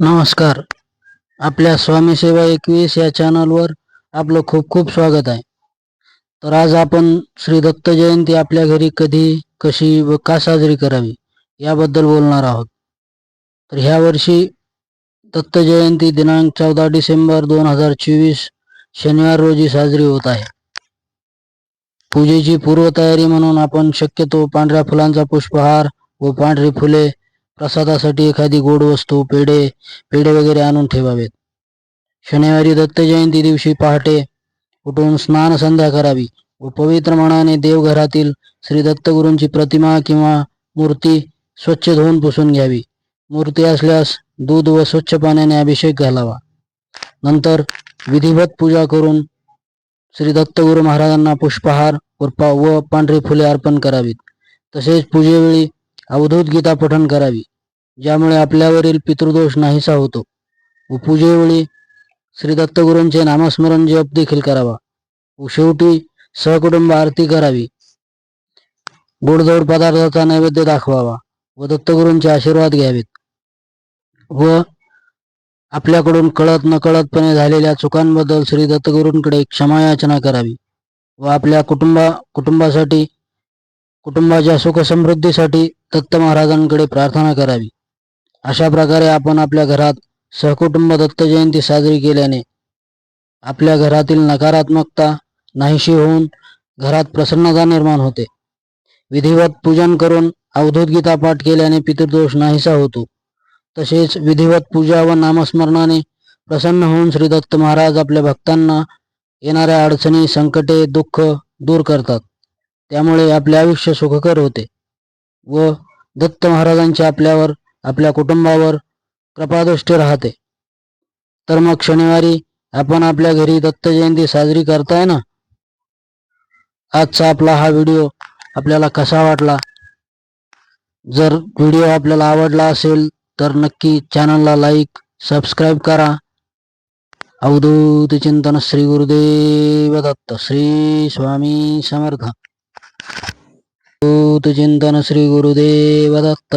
नमस्कार. आपल्या स्वामी सेवा एकवीस या चॅनलवर आपलं खूप खूप स्वागत आहे. तर आज आपण श्री दत्त जयंती आपल्या घरी कधी कशी व का साजरी करावी याबद्दल बोलणार आहोत. तर ह्या वर्षी दत्त जयंती दिनांक चौदा डिसेंबर दोन हजार चोवीस शनिवार रोजी साजरी होत आहे. पूजेची पूर्वतयारी म्हणून आपण शक्यतो पांढऱ्या फुलांचा पुष्पहार व पांढरी फुले प्रसादासाठी एखादी गोड वस्तू पेढे पेढे वगैरे आणून ठेवावेत. शनिवारी दत्त जयंती दिवशी पहाटे उठून स्नान संध्या करावी. व पवित्र मनाने देवघरातील श्री दत्तगुरूंची प्रतिमा किंवा मूर्ती स्वच्छ धुवून पुसून घ्यावी. मूर्ती असल्यास दूध व स्वच्छ पाण्याने अभिषेक घालावा. नंतर विधिवत पूजा करून श्री दत्तगुरु महाराजांना पुष्पहार व व पांढरी फुले अर्पण करावीत. तसेच पूजेवेळी अवधूत गीता पठण करावी. ज्यामुळे आपल्यावरील पितृदोष नाहीसा होतो. व पूजेवेळी श्री दत्तगुरूंचे नामस्मरण जप देखील करावा. व शेवटी सहकुटुंब आरती करावी. गोडधोड पदार्थाचा नैवेद्य दाखवावा व दत्तगुरूंचे आशीर्वाद घ्यावेत. व आपल्याकडून कळत नकळतपणे झालेल्या चुकांबद्दल श्री दत्तगुरूंकडे क्षमायाचना करावी. व आपल्या कुटुंबा कुटुंबासाठी कुटुंबाच्या सुख समृद्धीसाठी दत्त महाराजांकडे प्रार्थना करावी. अशा प्रकारे आपण आपल्या घरात सहकुटुंब दत्त जयंती साजरी केल्याने आपल्या घरातील नकारात्मकता नाहीशी होऊन घरात प्रसन्नता निर्माण होते. विधिवत पूजन करून अवधूत गीता पाठ केल्याने पितृदोष नाहीसा होतो. तसेच विधिवत पूजा व नामस्मरणाने प्रसन्न होऊन श्री दत्त महाराज आपल्या भक्तांना येणाऱ्या अडचणी संकटे दुःख दूर करतात. त्यामुळे आपले आयुष्य सुखकर होते व दत्त महाराजांचे आपल्यावर आपल्या कुटुंबावर कृपादृष्टी राहते. तर मग शनिवारी आपण आपल्या घरी दत्त जयंती साजरी करताय ना? आजचा आपला हा व्हिडिओ आपल्याला कसा वाटला? जर व्हिडिओ आपल्याला आवडला असेल तर नक्की चॅनलला लाईक सबस्क्राईब करा. अवधूत चिंतन श्री गुरुदेव दत्त श्री स्वामी समर्थ. अवधूत चिंतन श्री गुरुदेव दत्त.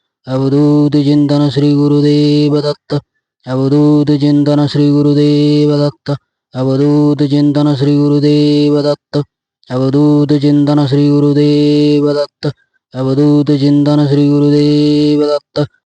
अवधूत चिंतन श्री गुरुदेव दत्त अवधूत चिंतन श्री गुरुदेव दत्त अवधूत चिंतन श्री गुरुदेव दत्त अवधूत चिंतन श्री गुरुदेव दत्त अवधूत चिंतन श्री गुरुदेव दत्त